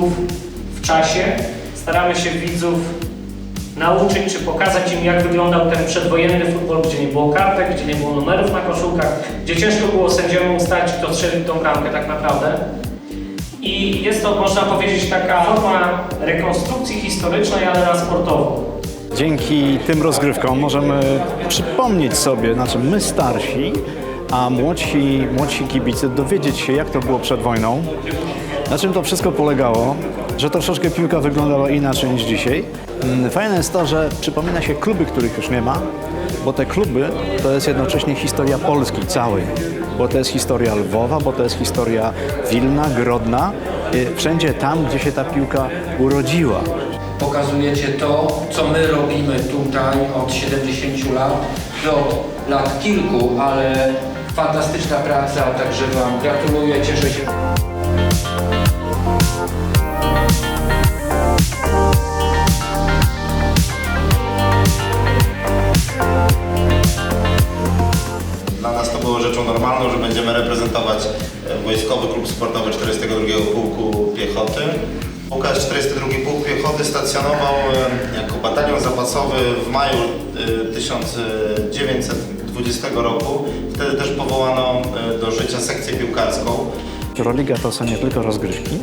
widzów w czasie. Staramy się widzów nauczyć, czy pokazać im, jak wyglądał ten przedwojenny futbol, gdzie nie było kartek, gdzie nie było numerów na koszulkach, gdzie ciężko było sędziemu ustalić, kto strzelił tą bramkę tak naprawdę. I jest to, można powiedzieć, taka forma rekonstrukcji historycznej, ale na sportowo. Dzięki tym rozgrywkom możemy przypomnieć sobie, znaczy my starsi, a młodsi, młodsi kibice dowiedzieć się, jak to było przed wojną, na czym to wszystko polegało, że troszeczkę piłka wyglądała inaczej niż dzisiaj. Mm, Fajne jest to, że przypomina się kluby, których już nie ma, bo te kluby to jest jednocześnie historia Polski całej, bo to jest historia Lwowa, bo to jest historia Wilna, Grodna, y, wszędzie tam, gdzie się ta piłka urodziła. Pokazujecie to, co my robimy tutaj od 70 lat do lat kilku, ale fantastyczna praca, także Wam gratuluję, cieszę się. Normalną, że będziemy reprezentować e, Wojskowy Klub Sportowy 42 Pułku Piechoty. Łukasz 42 Pułk Piechoty stacjonował e, jako batalion zapasowy w maju e, 1920 roku. Wtedy też powołano e, do życia sekcję piłkarską. Euroliga to są nie tylko rozgrywki,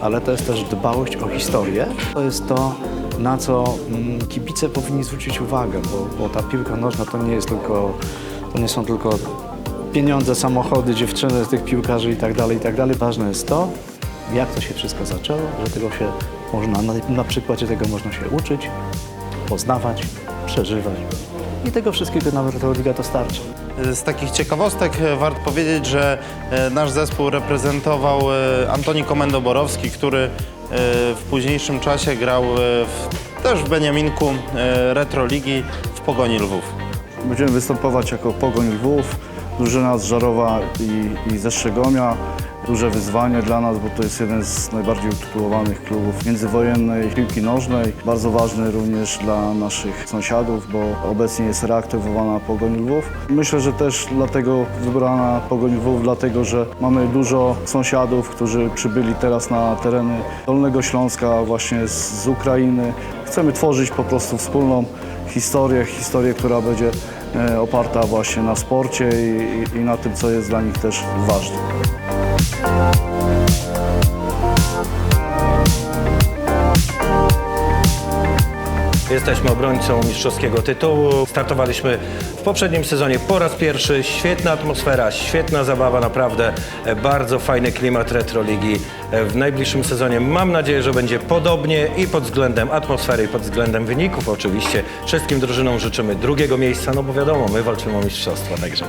ale to jest też dbałość o historię. To jest to, na co mm, kibice powinni zwrócić uwagę, bo, bo ta piłka nożna to nie jest tylko, to nie są tylko pieniądze, samochody, dziewczyny, tych piłkarzy i tak dalej, i tak dalej. Ważne jest to, jak to się wszystko zaczęło, że tego się można, na, na przykładzie tego można się uczyć, poznawać, przeżywać. I tego wszystkiego nawet Euroliga dostarcza. Z takich ciekawostek warto powiedzieć, że e, nasz zespół reprezentował e, Antoni Komendo-Borowski, który e, w późniejszym czasie grał w, też w Beniaminku Retroligi w Pogoni Lwów. Będziemy występować jako Pogoń Lwów, drużyna z Żarowa i, i ze. Duże wyzwanie dla nas, bo to jest jeden z najbardziej utytułowanych klubów międzywojennej piłki nożnej. Bardzo ważny również dla naszych sąsiadów, bo obecnie jest reaktywowana Pogoń Lwów. Myślę, że też dlatego wybrana Pogoń Lwów, dlatego że mamy dużo sąsiadów, którzy przybyli teraz na tereny Dolnego Śląska, właśnie z, z Ukrainy. Chcemy tworzyć po prostu wspólną historię, historię, która będzie oparta właśnie na sporcie i, i, i na tym, co jest dla nich też ważne. Jesteśmy obrońcą mistrzowskiego tytułu. Startowaliśmy w poprzednim sezonie po raz pierwszy. Świetna atmosfera, świetna zabawa, naprawdę bardzo fajny klimat Retroligi. W najbliższym sezonie mam nadzieję, że będzie podobnie i pod względem atmosfery, i pod względem wyników oczywiście. Wszystkim drużynom życzymy drugiego miejsca, no bo wiadomo, my walczymy o mistrzostwo, także